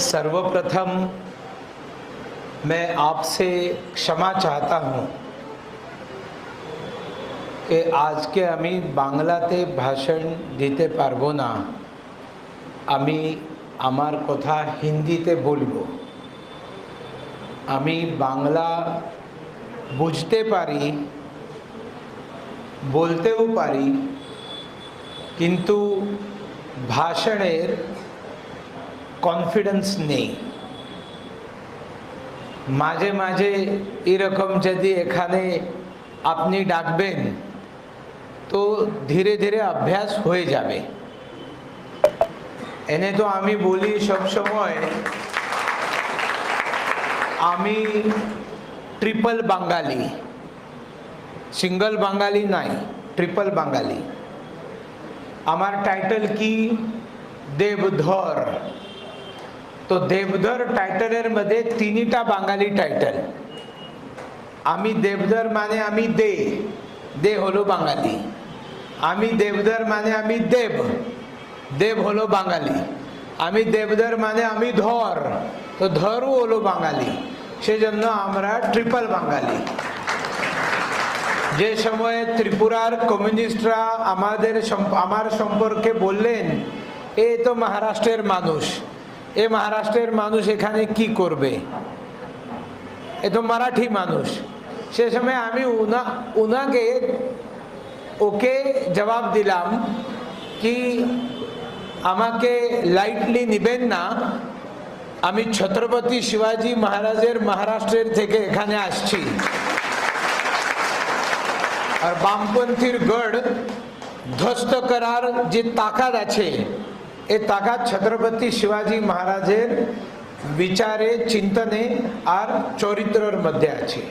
सर्वप्रथम मैं आपसे क्षमा चाहता हूँ कि আজকে আমি বাংলাতে ভাষণ দিতে পারবো না আমি আমার কথা হিন্দিতে বলবো আমি বাংলা বুঝতে পারি বলতেও পারি কিন্তু ভাষণের কনফিডেন্স নেই। মাঝে মাঝে এরকম যদি এখানে আপনি ডাকবেন, তো ধীরে ধীরে অভ্যাস হয়ে যাবে। এনে তো আমি বলি সব সময়, আমি ট্রিপল বাঙালি। সিঙ্গল বাঙালি নাই ট্রিপল বাঙালি। আমার টাইটেল কি? দেবধর। তো দেবধর টাইটেলের মধ্যে তিনটা বাঙালি টাইটেল আমি দেবধর মানে আমি দে দে হলো বাঙালি। আমি দেবধর মানে আমি দেব দেব হলো বাঙালি। আমি দেবধর মানে আমি ধর, তো ধরও হলো বাঙালি। সেজন্য আমরা ট্রিপল বাঙালি। যে সময়ে ত্রিপুরার কমিউনিস্টরা আমাদের আমার সম্পর্কে বললেন, এ তো মহারাষ্ট্রের মানুষ। এ মহারাষ্ট্রের মানুষ এখানে কি করবে? এ তো মারাঠি মানুষ। সে সময় আমি উনা, উনাকে ওকে জবাব দিলাম কি আমাকে লাইটলি নিবেন না। আমি ছত্রপতি শিবাজি মহারাজের মহারাষ্ট্রের থেকে এখানে আসছি। আর বামপন্থীর গড় ধ্বস্ত করার যে তাকাত আছে এ তাকাত ছত্রপতি শিবাজি মহারাজের বিচারে চিন্তনে আর চরিত্রের মধ্যে আছে